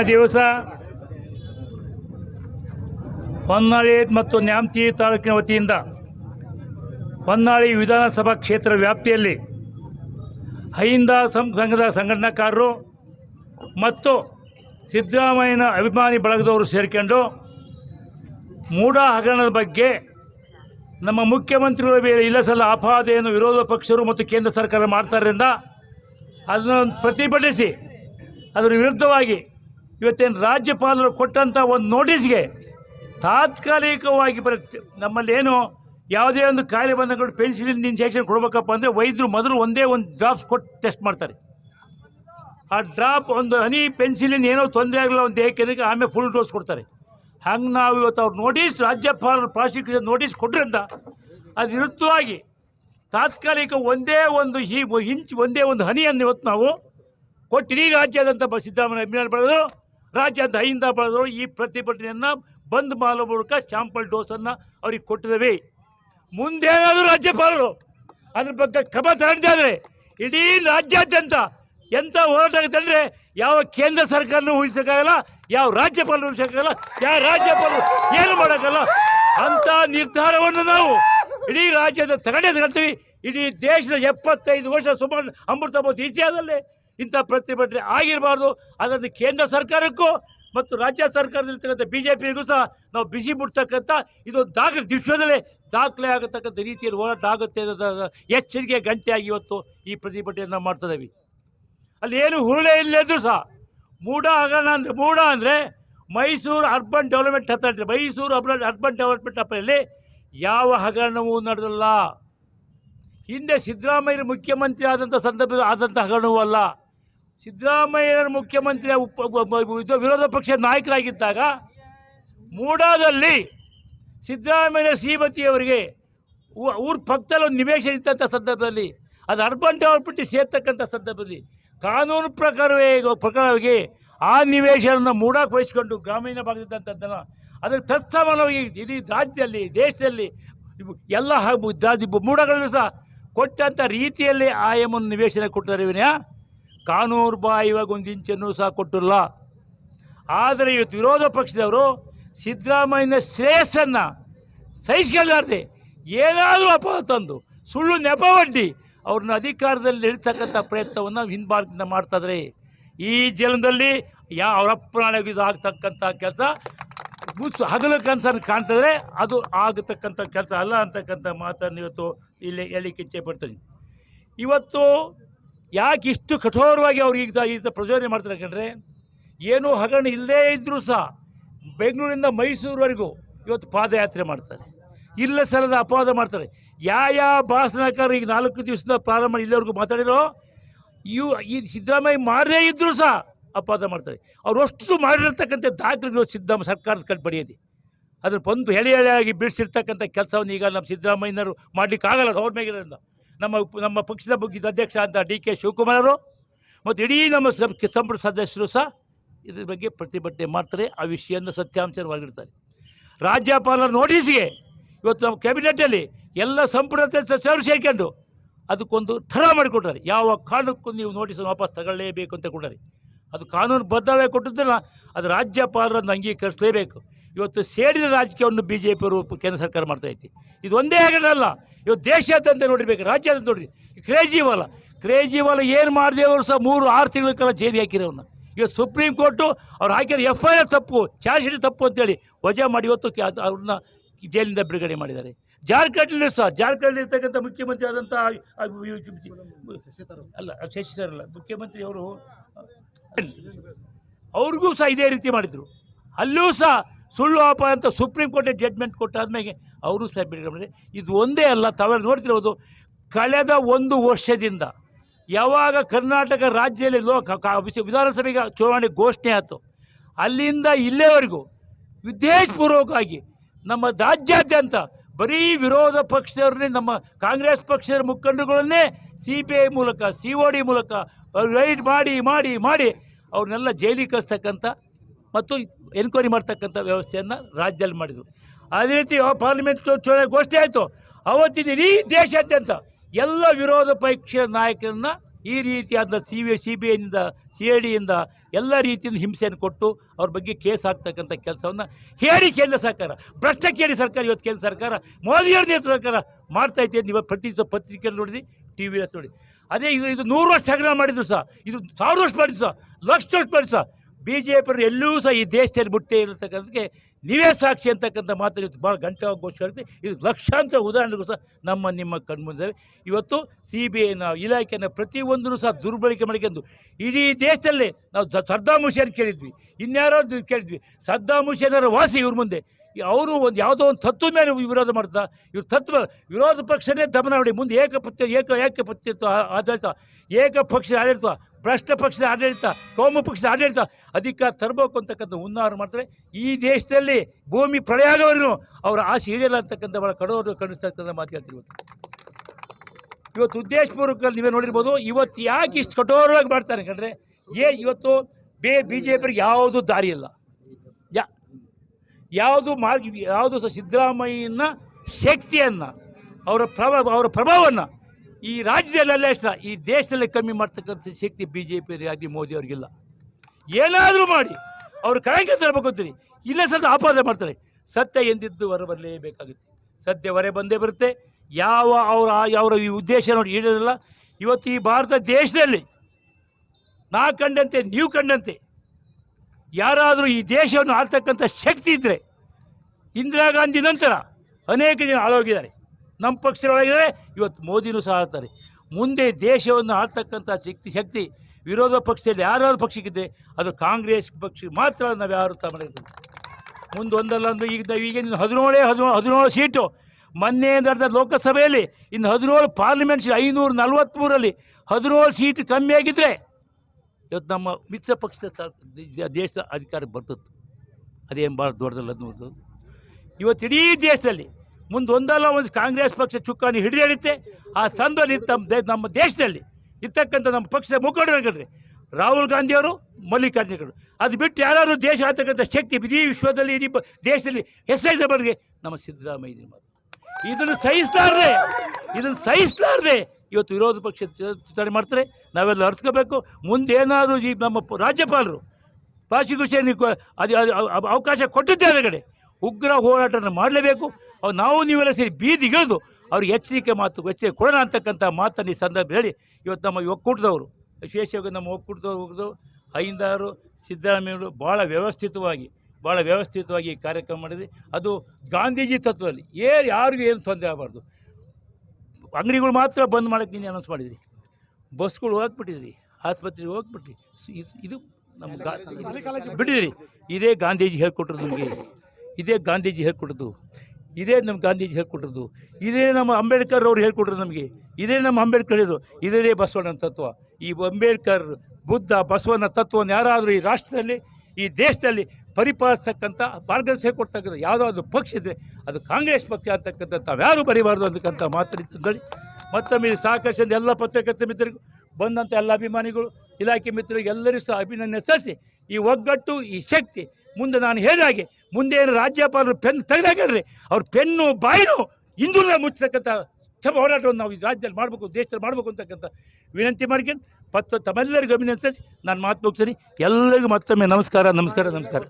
ಇವತ್ತಿನ ದಿವಸ ಹೊನ್ನಾಳಿ ಮತ್ತು ನ್ಯಾಮತಿ ತಾಲೂಕಿನ ವತಿಯಿಂದ ಹೊನ್ನಾಳಿ ವಿಧಾನಸಭಾ ಕ್ಷೇತ್ರ ವ್ಯಾಪ್ತಿಯಲ್ಲಿ ಹೈಂದ ಸಂ- ಸಂಘದ ಸಂಘಟನಾಕಾರರು ಮತ್ತು ಸಿದ್ದರಾಮಯ್ಯನ ಅಭಿಮಾನಿ ಬಳಗದವರು ಸೇರಿಕೊಂಡು ಮೂಢ ಹಗರಣದ ಬಗ್ಗೆ ನಮ್ಮ ಮುಖ್ಯಮಂತ್ರಿಗಳ ಮೇಲೆ ಇಲ್ಲ ಸಲ ಆಪಾದೆಯನ್ನು ವಿರೋಧ ಪಕ್ಷರು ಮತ್ತು ಕೇಂದ್ರ ಸರ್ಕಾರ ಮಾಡ್ತಾರಿಂದ ಅದನ್ನು ಪ್ರತಿಭಟಿಸಿ ಅದರ ವಿರುದ್ಧವಾಗಿ ಇವತ್ತೇನು ರಾಜ್ಯಪಾಲರು ಕೊಟ್ಟಂಥ ಒಂದು ನೋಟಿಸ್ಗೆ ತಾತ್ಕಾಲಿಕವಾಗಿ ಬರುತ್ತೆ. ನಮ್ಮಲ್ಲಿ ಏನು ಯಾವುದೇ ಒಂದು ಕಾಯಿಲೆ ಬಂದಾಗ ಪೆನ್ಸಿಲಿನ್ ಇಂಜೆಕ್ಷನ್ ಕೊಡ್ಬೇಕಪ್ಪ ಅಂದರೆ ವೈದ್ಯರು ಮೊದಲು ಒಂದೇ ಒಂದು ಡ್ರಾಪ್ಸ್ ಕೊಟ್ಟು ಟೆಸ್ಟ್ ಮಾಡ್ತಾರೆ. ಆ ಡ್ರಾಪ್ ಒಂದು ಹನಿ ಪೆನ್ಸಿಲಿನ್ ಏನೋ ತೊಂದರೆ ಆಗಲ್ಲ ಒಂದು ದೇಹಕ್ಕೆ ಆಮೇಲೆ ಫುಲ್ ಡೋಸ್ ಕೊಡ್ತಾರೆ. ಹಂಗೆ ನಾವು ಇವತ್ತು ಅವ್ರು ನೋಟಿಸ್, ರಾಜ್ಯಪಾಲರು ಪ್ರಾಸಿಕ್ಯೂಷನ್ ನೋಟಿಸ್ ಕೊಟ್ರಿಂದ ಅದು ವಿರುದ್ಧವಾಗಿ ತಾತ್ಕಾಲಿಕ ಒಂದೇ ಒಂದು ಈ ಇಂಚ್ ಒಂದೇ ಒಂದು ಹನಿಯನ್ನು ಇವತ್ತು ನಾವು ಕೊಟ್ಟು ಇಡೀ ರಾಜ್ಯದಂಥ ಸಿದ್ದರಾಮಯ್ಯ ಅಭಿಮಾನ ಬಳದರು ರಾಜ್ಯಾದ್ಯಂತ ಅಹಿಂದ ಬಳದರು ಈ ಪ್ರತಿಭಟನೆಯನ್ನು ಬಂದ್ ಮಾಡುವ ಮೂಲಕ ಶಾಂಪಲ್ ಡೋಸನ್ನು ಅವ್ರಿಗೆ ಕೊಟ್ಟಿದ್ದೇವೆ. ಮುಂದೇನಾದರೂ ರಾಜ್ಯಪಾಲರು ಅದ್ರ ಬಗ್ಗೆ ಕ್ರಮ ತಗೊಂಡಿದ್ದಾರೆ ಇಡೀ ರಾಜ್ಯಾದ್ಯಂತ ಎಂಥ ಹೋರಾಟ ಆಗುತ್ತೆ ಅಂದರೆ ಯಾವ ಕೇಂದ್ರ ಸರ್ಕಾರನೂ ಉಳಿಸೋಕ್ಕಾಗಲ್ಲ, ಯಾವ ರಾಜ್ಯಪಾಲರು ಉಳಿಸೋಕ್ಕಾಗಲ್ಲ, ಯಾವ ರಾಜ್ಯಪಾಲರು ಏನು ಮಾಡೋಕ್ಕಲ್ಲ ಅಂಥ ನಿರ್ಧಾರವನ್ನು ನಾವು ಇಡೀ ರಾಜ್ಯದ ತಗೊಂಡೇ ತಗೊಳ್ತೀವಿ ಇಡೀ ದೇಶದ ಎಪ್ಪತ್ತೈದು ವರ್ಷ ಸುಮಾರು ಅಮೃತ ಮಹೋತ್ಸವ ಇತಿಹಾಸದಲ್ಲೇ ಇಂಥ ಪ್ರತಿಭಟನೆ ಆಗಿರಬಾರ್ದು. ಅದನ್ನು ಕೇಂದ್ರ ಸರ್ಕಾರಕ್ಕೂ ಮತ್ತು ರಾಜ್ಯ ಸರ್ಕಾರದಲ್ಲಿರ್ತಕ್ಕಂಥ ಬಿ ಜೆ ಪಿಗೂ ಸಹ ನಾವು ಬಿಸಿ ಬಿಡ್ತಕ್ಕಂಥ ಇದೊಂದು ದಾಖಲೆ. ವಿಶ್ವದಲ್ಲೇ ದಾಖಲೆ ಆಗತಕ್ಕಂಥ ರೀತಿಯಲ್ಲಿ ಹೋರಾಟ ಆಗುತ್ತೆ ಎಚ್ಚರಿಕೆ, ಗಂಟೆಯಾಗಿ ಇವತ್ತು ಈ ಪ್ರತಿಭಟನೆಯನ್ನು ಮಾಡ್ತಾ ಇದ್ದೀವಿ. ಅಲ್ಲಿ ಏನು ಹುರುಳೆ ಇಲ್ಲದ್ರು ಸಹ, ಮೂಡ ಹಗರಣ ಅಂದರೆ ಮೂಡ ಅಂದರೆ Mysuru urban development authority Mysuru urban urban development ಅಥಾರಿಟಿಯಲ್ಲಿ ಯಾವ ಹಗರಣವೂ ನಡೆದಲ್ಲ. ಹಿಂದೆ ಸಿದ್ದರಾಮಯ್ಯ ಮುಖ್ಯಮಂತ್ರಿ ಆದಂಥ ಸಂದರ್ಭದಲ್ಲಿ ಆದಂಥ ಹಗರಣವೂ ಅಲ್ಲ. ಸಿದ್ದರಾಮಯ್ಯರ ಮುಖ್ಯಮಂತ್ರಿ ಉಪ ವಿರೋಧ ಪಕ್ಷದ ನಾಯಕರಾಗಿದ್ದಾಗ ಮೂಡಾದಲ್ಲಿ ಸಿದ್ದರಾಮಯ್ಯ ಶ್ರೀಮತಿಯವರಿಗೆ ಊರ್ ಪಕ್ಕದಲ್ಲಿ ಒಂದು ನಿವೇಶನ ಇದ್ದಂಥ ಸಂದರ್ಭದಲ್ಲಿ, ಅದು ಅರ್ಬನ್ ಡೆವಲಪ್ಮೆಂಟ್ ಸೇರ್ತಕ್ಕಂಥ ಸಂದರ್ಭದಲ್ಲಿ ಕಾನೂನು ಪ್ರಕಾರವೇ ಪ್ರಕಾರವಾಗಿ ಆ ನಿವೇಶನ ಮೂಡಕ್ಕೆ ವಹಿಸಿಕೊಂಡು ಗ್ರಾಮೀಣ ಭಾಗದಿದ್ದಂಥದ್ದನ್ನು ಅದಕ್ಕೆ ತತ್ಸಮಾನವಾಗಿ ಇಡೀ ರಾಜ್ಯದಲ್ಲಿ, ದೇಶದಲ್ಲಿ ಎಲ್ಲ ಮೂಡಗಳನ್ನು ಸಹ ಕೊಟ್ಟಂಥ ರೀತಿಯಲ್ಲಿ ಆ ಎಮ್ಮನ್ನು ನಿವೇಶನ ಕೊಟ್ಟಿದ್ದಾರೆ ವಿನಯ. ಕಾನೂನು ಇವಾಗ ಒಂದು ಇಂಚನ್ನು ಸಹ ಕೊಟ್ಟಿಲ್ಲ. ಆದರೆ ಇವತ್ತು ವಿರೋಧ ಪಕ್ಷದವರು ಸಿದ್ದರಾಮಯ್ಯನ ಶ್ರೇಯಸ್ಸನ್ನು ಸಹಿಸ್ಕೊಳ್ಳಾರ್ದೆ ಏನಾದರೂ ಅಪವಾದ ತಂದು, ಸುಳ್ಳು ನೆಪವಡ್ಡಿ ಅವ್ರನ್ನ ಅಧಿಕಾರದಲ್ಲಿ ಇಳಿತಕ್ಕಂಥ ಪ್ರಯತ್ನವನ್ನು ಹಿಂಬಾರದಿಂದ ಮಾಡ್ತಾಯಿದ್ರೆ ಈ ಜೀವನದಲ್ಲಿ ಯಾವ ಅವರಪ್ಪನಾಗಿ ಇದು ಆಗ್ತಕ್ಕಂಥ ಕೆಲಸ ಮುಚ್ಚು, ಹಗಲು ಕನಸನ್ನು ಕಾಣ್ತಿದ್ರೆ ಅದು ಆಗತಕ್ಕಂಥ ಕೆಲಸ ಅಲ್ಲ ಅಂತಕ್ಕಂಥ ಮಾತನ್ನು ಇವತ್ತು ಇಲ್ಲಿ ಹೇಳಲಿಕ್ಕೆ ಇಚ್ಛೆ ಪಡ್ತೀನಿ. ಇವತ್ತು ಯಾಕೆ ಇಷ್ಟು ಕಠೋರವಾಗಿ ಅವ್ರು ಈಗ ಈಗ ಪ್ರಚೋದನೆ ಮಾಡ್ತಾರೆ ಕಣ್ರೆ ಏನೂ ಹಗರಣ ಇಲ್ಲದೇ ಇದ್ದರೂ ಸಹ ಬೆಂಗಳೂರಿಂದ ಮೈಸೂರುವರೆಗೂ ಇವತ್ತು ಪಾದಯಾತ್ರೆ ಮಾಡ್ತಾರೆ. ಇಲ್ಲ ಸಲದ ಅಪವಾದ ಮಾಡ್ತಾರೆ. ಯಾವ ಯಾವ ಭಾಷಣಕಾರ ಈಗ ನಾಲ್ಕು ದಿವಸದ ಪ್ರಾರಂಭ ಇಲ್ಲಿವರೆಗೂ ಮಾತಾಡಿರೋ ಇವು ಈ ಸಿದ್ದರಾಮಯ್ಯ ಮಾಡದೇ ಇದ್ದರೂ ಸಹ ಅಪವಾದ ಮಾಡ್ತಾರೆ. ಅವ್ರು ಅಷ್ಟು ಮಾಡಿರ್ತಕ್ಕಂಥ ದಾಖಲೆಗಳು ಸಿದ್ದರಾಮ ಸರ್ಕಾರದ ಕಡೆ ಪಡೆಯೋದು ಅದ್ರ ಬಂದು ಎಳೆ ಎಳೆಯಾಗಿ ಬಿಡಿಸಿರ್ತಕ್ಕಂಥ ಕೆಲಸವನ್ನು ಈಗ ನಮ್ಮ ಸಿದ್ದರಾಮಯ್ಯನವರು ಮಾಡಲಿಕ್ಕಾಗಲ್ಲ ಗೌರ್ಮೆಂಟ್ ನಮ್ಮ ನಮ್ಮ ಪಕ್ಷದ ಬಗ್ಗೆ ಅಧ್ಯಕ್ಷ ಅಂತ ಡಿ ಕೆ ಶಿವಕುಮಾರರು ಮತ್ತು ಇಡೀ ನಮ್ಮ ಸಂಪುಟ ಸದಸ್ಯರು ಸಹ ಇದ್ರ ಬಗ್ಗೆ ಪ್ರತಿಭಟನೆ ಮಾಡ್ತಾರೆ. ಆ ವಿಷಯವನ್ನು ಸತ್ಯಾಂಶ ಹೊರಗಿಡ್ತಾರೆ ರಾಜ್ಯಪಾಲರ ನೋಟಿಸ್ಗೆ ಇವತ್ತು ನಮ್ಮ ಕ್ಯಾಬಿನೆಟ್ಟಲ್ಲಿ ಎಲ್ಲ ಸಂಪುಟ ಸಚಿವರು ಸೇರ್ಕೊಂಡು ಅದಕ್ಕೊಂದು ಥರ ಮಾಡಿಕೊಟ್ಟಾರೆ. ಯಾವ ಕಾರಣಕ್ಕೂ ನೀವು ನೋಟಿಸನ್ನು ವಾಪಸ್ ತಗೊಳ್ಳೇಬೇಕು ಅಂತ ಕೊಟ್ಟಾರೆ. ಅದು ಕಾನೂನು ಬದ್ಧವೇ ಕೊಟ್ಟಿದ್ದಲ್ಲ ಅದು ರಾಜ್ಯಪಾಲರನ್ನು ಅಂಗೀಕರಿಸಲೇಬೇಕು. ಇವತ್ತು ಸೇಡಿದ ರಾಜಕೀಯವನ್ನು ಬಿ ಜೆ ಪಿಯವರು ಕೇಂದ್ರ ಸರ್ಕಾರ ಮಾಡ್ತಾ ಐತಿ. ಇದು ಒಂದೇ ಅಲ್ಲ ಇವತ್ತು ದೇಶಾದ್ಯಂತ ನೋಡಿರ್ಬೇಕು, ರಾಜ್ಯಾದ್ಯಂತ ನೋಡ್ರಿ ಕ್ರೇಜಿವಾಲ ಕ್ರೇಜಿವಾಲ ಏನು ಮಾಡಿದೆ ಅವರು ಸಹ ಮೂರು, ಆರು ತಿಂಗಳ ಕಾಲ ಜೈಲಿಗೆ ಹಾಕಿರೋನ್ನ ಇವತ್ತು ಸುಪ್ರೀಂ ಕೋರ್ಟು ಅವ್ರು ಹಾಕಿರೋ ಎಫ್ ಐ ಆರ್ ತಪ್ಪು, ಚಾರ್ಜ್ ಶೀಟ್ ತಪ್ಪು ಅಂತೇಳಿ ವಜಾ ಮಾಡಿ ಇವತ್ತು ಅವ್ರನ್ನ ಜೈಲಿಂದ ಬಿಡುಗಡೆ ಮಾಡಿದ್ದಾರೆ. ಜಾರ್ಖಂಡ್ನಲ್ಲಿ ಸಹ ಜಾರ್ಖಂಡ್ ಇರ್ತಕ್ಕಂಥ ಮುಖ್ಯಮಂತ್ರಿ ಆದಂಥ ಅಲ್ಲ ಶಶಿ ಸರ್ ಅಲ್ಲ ಮುಖ್ಯಮಂತ್ರಿ ಅವರು, ಅವ್ರಿಗೂ ಸಹ ಇದೇ ರೀತಿ ಮಾಡಿದರು. ಅಲ್ಲೂ ಸಹ ಸುಳ್ಳು ಆಪ ಅಂತ ಸುಪ್ರೀಂ ಕೋರ್ಟ್ ಜಡ್ಮೆಂಟ್ ಕೊಟ್ಟಾದ್ಮೇಲೆ ಅವರು ಸಹ ಬಿಡುಗಡೆ ಇದು ಒಂದೇ ಅಲ್ಲ, ತಾವೆಲ್ಲ ನೋಡ್ತಿರೋದು ಕಳೆದ ಒಂದು ವರ್ಷದಿಂದ ಯಾವಾಗ ಕರ್ನಾಟಕ ರಾಜ್ಯದಲ್ಲಿ ಲೋಕ ವಿಧಾನಸಭೆಗೆ ಚುನಾವಣೆ ಘೋಷಣೆ ಆಯಿತು, ಅಲ್ಲಿಂದ ಇಲ್ಲೇವರೆಗೂ ಉದ್ದೇಶಪೂರ್ವಕವಾಗಿ ನಮ್ಮ ರಾಜ್ಯಾದ್ಯಂತ ಬರೀ ವಿರೋಧ ಪಕ್ಷದವ್ರನ್ನೇ, ನಮ್ಮ ಕಾಂಗ್ರೆಸ್ ಪಕ್ಷದ ಮುಖಂಡರುಗಳನ್ನೇ ಸಿ ಬಿ ಐ ಮೂಲಕ ಸಿ ಒ ಡಿ ಮೂಲಕ ರೈಡ್ ಮಾಡಿ ಮಾಡಿ ಮಾಡಿ ಅವ್ರನ್ನೆಲ್ಲ ಜೈಲಿಗೆ ಕಳಿಸ್ತಕ್ಕಂಥ ಮತ್ತು ಎನ್ಕ್ವೈರಿ ಮಾಡ್ತಕ್ಕಂಥ ವ್ಯವಸ್ಥೆಯನ್ನು ರಾಜ್ಯದಲ್ಲಿ ಮಾಡಿದರು. ಅದೇ ರೀತಿ ಪಾರ್ಲಿಮೆಂಟ್ ಚುನಾವಣೆ ಗೋಷ್ಠಿ ಆಯಿತು. ಅವತ್ತಿನ ಇಡೀ ದೇಶಾದ್ಯಂತ ಎಲ್ಲ ವಿರೋಧ ಪಕ್ಷ ನಾಯಕರನ್ನ ಈ ರೀತಿಯಾದ ಸಿ ಬಿ ಸಿ ಬಿ ಐನಿಂದ ಸಿ ಐ ಡಿಯಿಂದ ಎಲ್ಲ ರೀತಿಯಿಂದ ಹಿಂಸೆಯನ್ನು ಕೊಟ್ಟು ಅವ್ರ ಬಗ್ಗೆ ಕೇಸ್ ಹಾಕ್ತಕ್ಕಂಥ ಕೆಲಸವನ್ನು ಹೇಳಿ ಕೇಂದ್ರ ಸರ್ಕಾರ. ಭ್ರಷ್ಟ ಕೇಳಿ ಸರ್ಕಾರ, ಇವತ್ತು ಕೇಂದ್ರ ಸರ್ಕಾರ. ಮೋದಿಯವ್ರ ನೇತೃತ್ವ ಸರ್ಕಾರ ಮಾಡ್ತಾ ಐತೆ ನೀವು ಪ್ರತಿ ಪತ್ರಿಕೆಯಲ್ಲಿ ನೋಡಿದ್ರಿ ಟಿ ವಿಯಲ್ಲಿ ನೋಡಿ ಅದೇ ಇದು ಇದು ನೂರು ವರ್ಷ ಹಗರಣ ಮಾಡಿದ್ರು ಸಹ. ಇದು ಸಾವಿರ ವರ್ಷ ಮಾಡಿದ್ರು ಸಹ. ಲಕ್ಷ ವರ್ಷ ಮಾಡಿದ್ರು ಸಹ. ಬಿ ಜೆ ಪಿಯವರು ಎಲ್ಲೂ ಸಹ ಈ ದೇಶದಲ್ಲಿ ಬಿಟ್ಟೇ ಇರತಕ್ಕಂಥಕ್ಕೆ ನೀವೇ ಸಾಕ್ಷಿ ಅಂತಕ್ಕಂಥ ಮಾತು ಇವತ್ತು ಭಾಳ ಗಂಟೆ ಆಗುತ್ತೆ ಇದು ಲಕ್ಷಾಂತರ ಉದಾಹರಣೆಗಳು ಸಹ ನಮ್ಮ ನಿಮ್ಮ ಕಣ್ಮುಂದಿವೆ ಇವತ್ತು ಸಿ ಬಿ ಐನ ಇಲಾಖೆನ ಪ್ರತಿಯೊಂದನ್ನು ಸಹ ದುರ್ಬಳಕೆ ಮಾಡಿಕೊಂಡು ಇಡೀ ದೇಶದಲ್ಲಿ ನಾವು ಸರ್ದಾ ಮುಷೇನ್ ಕೇಳಿದ್ವಿ. ಇನ್ಯಾರೋ ಕೇಳಿದ್ವಿ. ಸರ್ದಾ ಮುಷೇನರ ವಾಸಿ ಇವ್ರ ಮುಂದೆ. ಅವರು ಒಂದು ಯಾವುದೋ ಒಂದು ತತ್ವ ಮೇಲೆ ವಿರೋಧ ಮಾಡ್ತಾ, ಇವ್ರ ತತ್ವ ವಿರೋಧ ಪಕ್ಷನೇ ದಮನ ಮಾಡಿ ಮುಂದೆ ಏಕಪತ್ಯ, ಏಕ ಏಕಪತ್ಯತ್ವ ಆಡಳಿತ ಏಕಪಕ್ಷ ಆಡಳಿತ ಭ್ರಷ್ಟ ಪಕ್ಷದ ಆಡಳಿತ, ಕೋಮ ಪಕ್ಷದ ಆಡಳಿತ ಅಧಿಕಾರ ತರಬೇಕು ಅಂತಕ್ಕಂಥ ಹುನ್ನಾರ ಮಾಡ್ತಾರೆ. ಈ ದೇಶದಲ್ಲಿ ಭೂಮಿ ಪ್ರಳಯ ಆಗೋವರೆಗೂ ಅವರ ಆಸೆ ಈಡೇಲ್ಲ ಅಂತಕ್ಕಂಥ ಭಾಳ ಖಂಡಿಸ್ತಕ್ಕಂಥ ಮಾತು ಹೇಳ್ತೀವಿ ಇವತ್ತು. ಉದ್ದೇಶಪೂರ್ವಕಲ್ಲಿ ಉದ್ದೇಶಪೂರ್ವಕ ನೀವೇ ನೋಡಿರ್ಬೋದು, ಇವತ್ತು ಯಾಕೆ ಇಷ್ಟು ಕಠೋರವಾಗಿ ಮಾಡ್ತಾರೆ ಕಂಡ್ರೆ, ಏ ಇವತ್ತು ಬೇ ಬಿ ಜೆ ಪಿಗೆ ಯಾವುದು ದಾರಿ ಇಲ್ಲ. ಯಾ, ಯಾವುದು ಮಾರ್ಗ, ಯಾವುದು ಸಿದ್ದರಾಮಯ್ಯನ ಶಕ್ತಿಯನ್ನು, ಅವರ ಪ್ರಭಾವ, ಅವರ ಪ್ರಭಾವವನ್ನು ಈ ರಾಜ್ಯದಲ್ಲೆಲ್ಲ ಇಷ್ಟ ಈ ದೇಶದಲ್ಲಿ ಕಮ್ಮಿ ಮಾಡ್ತಕ್ಕಂಥ ಶಕ್ತಿ ಬಿ ಜೆ ಪಿ ಆಗಿ ಮೋದಿ ಅವ್ರಿಗಿಲ್ಲ ಏನಾದರೂ ಮಾಡಿ, ಅವರು ಕಳಂಕ ತರಬೇಕು ಅಂತೀರಿ. ಇಲ್ಲ ಸದ್ಯ ಆಪಾದನೆ ಮಾಡ್ತಾರೆ. ಸತ್ಯ ಎಂದಿದ್ದು ಹೊರ ಬರಲೇಬೇಕಾಗುತ್ತೆ. ಸತ್ಯ ಹೊರೆ ಬಂದೇ ಬರುತ್ತೆ. ಯಾವ ಅವರ ಅವರ ಈ ಉದ್ದೇಶ ನೋಡಿ ಈಡೇರಲ್ಲ ಇವತ್ತು ಈ ಭಾರತ ದೇಶದಲ್ಲಿ ನಾ ಕಂಡಂತೆ, ನೀವು ಕಂಡಂತೆ, ಯಾರಾದರೂ ಈ ದೇಶವನ್ನು ಆಳ್ತಕ್ಕಂಥ ಶಕ್ತಿ ಇದ್ದರೆ ಇಂದಿರಾ ಗಾಂಧಿ ನಂತರ ಅನೇಕ ಜನ ಆಳೋಗಿದ್ದಾರೆ ನಮ್ಮ ಪಕ್ಷದೊಳಗಿದ್ರೆ ಇವತ್ತು ಮೋದಿನೂ ಸಹ ಆಡ್ತಾರೆ ಮುಂದೆ ದೇಶವನ್ನು ಆಳ್ತಕ್ಕಂಥ ಶಕ್ತಿ ಶಕ್ತಿ ವಿರೋಧ ಪಕ್ಷದಲ್ಲಿ ಯಾರಾದ್ರು ಪಕ್ಷಕ್ಕಿದೆ, ಅದು ಕಾಂಗ್ರೆಸ್ ಪಕ್ಷ ಮಾತ್ರ ನಾವು ಯಾರು ಮಾಡಿದ್ದು ಮುಂದೆ ಒಂದಲ್ಲ ಒಂದು ಈಗ ನಾವು ಈಗ ಇನ್ನು ಹದಿನೇಳೇ, ಹದಿನೇಳು ಹದಿನೇಳು ಸೀಟು. ಮೊನ್ನೆ ನಡೆದ ಲೋಕಸಭೆಯಲ್ಲಿ ಇನ್ನು ಹದಿನೇಳು ಪಾರ್ಲಿಮೆಂಟ್ ಐನೂರ ನಲ್ವತ್ತ್ಮೂರಲ್ಲಿ ಹದಿನೇಳು ಸೀಟ್ ಕಮ್ಮಿ ಆಗಿದ್ದರೆ ಇವತ್ತು ನಮ್ಮ ಮಿತ್ರ ಪಕ್ಷದ ದೇಶದ ಅಧಿಕಾರಕ್ಕೆ ಬರ್ತಿತ್ತು ಅದೇನು ಭಾಳ ದೊಡ್ಡದಲ್ಲ ಅನ್ನೋದು ಇವತ್ತು ಇಡೀ ದೇಶದಲ್ಲಿ ಮುಂದೆ ಒಂದಲ್ಲ ಒಂದು ಕಾಂಗ್ರೆಸ್ ಪಕ್ಷ ಚುಕ್ಕಾಣಿ ಹಿಡಿದಿಡುತ್ತೆ ಆ ಸಂದರ್ಭದಲ್ಲಿ ತಮ್ಮ ನಮ್ಮ ದೇಶದಲ್ಲಿ ಇರ್ತಕ್ಕಂಥ ನಮ್ಮ ಪಕ್ಷದ ಮುಖಂಡರುಗಳ್ರಿ ರಾಹುಲ್ ಗಾಂಧಿಯವರು ಮಲ್ಲಿಕಾರ್ಜುನಗಳು ಅದು ಬಿಟ್ಟು ಯಾರಾದರೂ ದೇಶ ಆಗ್ತಕ್ಕಂಥ ಶಕ್ತಿ ಇಡೀ ವಿಶ್ವದಲ್ಲಿ, ಇಡೀ ದೇಶದಲ್ಲಿ ಹೆಸರಿದ ಬಗ್ಗೆ ನಮ್ಮ ಸಿದ್ದರಾಮಯ್ಯ ಮಾತು. ಇದನ್ನು ಸಹಿಸ್ಲಾರ್ದೆ ಇದನ್ನು ಸಹಿಸ್ಲಾರ್ದೆ ಇವತ್ತು ವಿರೋಧ ಪಕ್ಷ ತಡೆ ಮಾಡ್ತಾರೆ. ನಾವೆಲ್ಲ ಅರ್ಸ್ಕೋಬೇಕು ಮುಂದೇನಾದರೂ ಈ ನಮ್ಮ ರಾಜ್ಯಪಾಲರು ಪ್ರಾಸಿಕ್ಯೂಷನ್ ಅದು ಅವಕಾಶ ಕೊಟ್ಟಿದ್ದೇ ಕಡೆ. ಉಗ್ರ ಹೋರಾಟನ ಮಾಡಲೇಬೇಕು. ಅವು ನಾವು ನೀವೆಲ್ಲ ಸೇರಿ ಬೀದಿಗಿಳಿದು ಅವ್ರಿಗೆ ಎಚ್ಚರಿಕೆ ಮಾತು ಎಚ್ಚರಿಕೆ ಕೊಡೋಣ ಅಂತಕ್ಕಂಥ ಮಾತನ್ನು ಈ ಸಂದರ್ಭ ಹೇಳಿ ಇವತ್ತು ನಮ್ಮ ಒಕ್ಕೂಟದವರು ವಿಶೇಷವಾಗಿ ನಮ್ಮ ಒಕ್ಕೂಟದವರು ಐಂದಾರು ಸಿದ್ದರಾಮಯ್ಯವರು ಭಾಳ ವ್ಯವಸ್ಥಿತವಾಗಿ ಭಾಳ ವ್ಯವಸ್ಥಿತವಾಗಿ ಈ ಕಾರ್ಯಕ್ರಮ ಮಾಡಿದೆ ಅದು ಗಾಂಧೀಜಿ ತತ್ವದಲ್ಲಿ ಏನು ಯಾರಿಗೂ ಏನು ತೊಂದರೆ ಆಗಬಾರ್ದು. ಅಂಗಡಿಗಳು ಮಾತ್ರ ಬಂದ್ ಮಾಡೋಕ್ಕೆ ನೀನು ಅನೌನ್ಸ್ ಮಾಡಿದ್ರಿ. ಬಸ್ಗಳು ಹೋಗ್ಬಿಟ್ಟಿದ್ರಿ ಆಸ್ಪತ್ರೆಗೆ ಹೋಗ್ಬಿಟ್ರಿ. ಇದು ನಮ್ಮ ಗಾ ಬಿಟ್ಟಿದ್ರಿ. ಇದೇ ಗಾಂಧೀಜಿ ಹೇಳ್ಕೊಟ್ರು ನಮಗೆ. ಇದೇ ಗಾಂಧೀಜಿ ಹೇಳ್ಕೊಟ್ಟದ್ದು. ಇದೇ ನಮ್ಮ ಗಾಂಧೀಜಿ ಹೇಳ್ಕೊಟ್ಟಿರೋದು. ಇದೇ ನಮ್ಮ ಅಂಬೇಡ್ಕರ್ ಅವ್ರು ಹೇಳ್ಕೊಟ್ರು ನಮಗೆ. ಇದೇ ನಮ್ಮ ಅಂಬೇಡ್ಕರ್ ಇದು ಇದೇ ಬಸವಣ್ಣನ ತತ್ವ. ಈ ಅಂಬೇಡ್ಕರ್, ಬುದ್ಧ, ಬಸವನ ತತ್ವವನ್ನು ಯಾರಾದರೂ ಈ ರಾಷ್ಟ್ರದಲ್ಲಿ, ಈ ದೇಶದಲ್ಲಿ ಪರಿಪಾಲಿಸ್ತಕ್ಕಂಥ ಮಾರ್ಗದರ್ಶನ ಕೊಡ್ತಕ್ಕಂಥ ಯಾವುದಾದ್ರು ಪಕ್ಷ ಇದ್ದರೆ ಅದು ಕಾಂಗ್ರೆಸ್ ಪಕ್ಷ ಅಂತಕ್ಕಂಥ ತಾವ್ಯಾರು ಬರೀಬಾರ್ದು ಅಂತಕ್ಕಂಥ ಮಾತನಾಡಿ ಮತ್ತೊಮ್ಮೆ ಸಾಕಷ್ಟು ಎಲ್ಲ ಪತ್ರಕರ್ತ ಮಿತ್ರರಿಗೂ, ಬಂದಂಥ ಎಲ್ಲ ಅಭಿಮಾನಿಗಳು, ಇಲಾಖೆ ಮಿತ್ರರಿಗೆ ಎಲ್ಲರಿಗೂ ಸಹ ಅಭಿನಂದನೆ ಸಲ್ಲಿಸಿ ಈ ಒಗ್ಗಟ್ಟು, ಈ ಶಕ್ತಿ ಮುಂದೆ ನಾನು ಹೇಳಿದ ಹಾಗೆ, ಮುಂದೆ ಏನು ರಾಜ್ಯಪಾಲರು ಪೆನ್ ತೆಗೆದಾಗಲ್ರಿ ಅವ್ರ ಪೆನ್ನು, ಬಾಯಿನು ಇಂದು ಮುಚ್ಚತಕ್ಕಂಥ ಕ್ಷಮ ಹೋರಾಟವನ್ನು ನಾವು ಈ ರಾಜ್ಯದಲ್ಲಿ ಮಾಡಬೇಕು, ದೇಶದಲ್ಲಿ ಮಾಡಬೇಕು ಅಂತಕ್ಕಂಥ ವಿನಂತಿ ಮಾಡ್ಕೊಂಡು ಪತ್ತು ತಮ್ಮೆಲ್ಲರಿಗೂ ಅಭಿನಂದಿಸಿ ನಾನು ಮಾತು ಮುಗಿಸ್ತೀನಿ. ಎಲ್ಲರಿಗೂ ಮತ್ತೊಮ್ಮೆ ನಮಸ್ಕಾರ ನಮಸ್ಕಾರ ನಮಸ್ಕಾರ.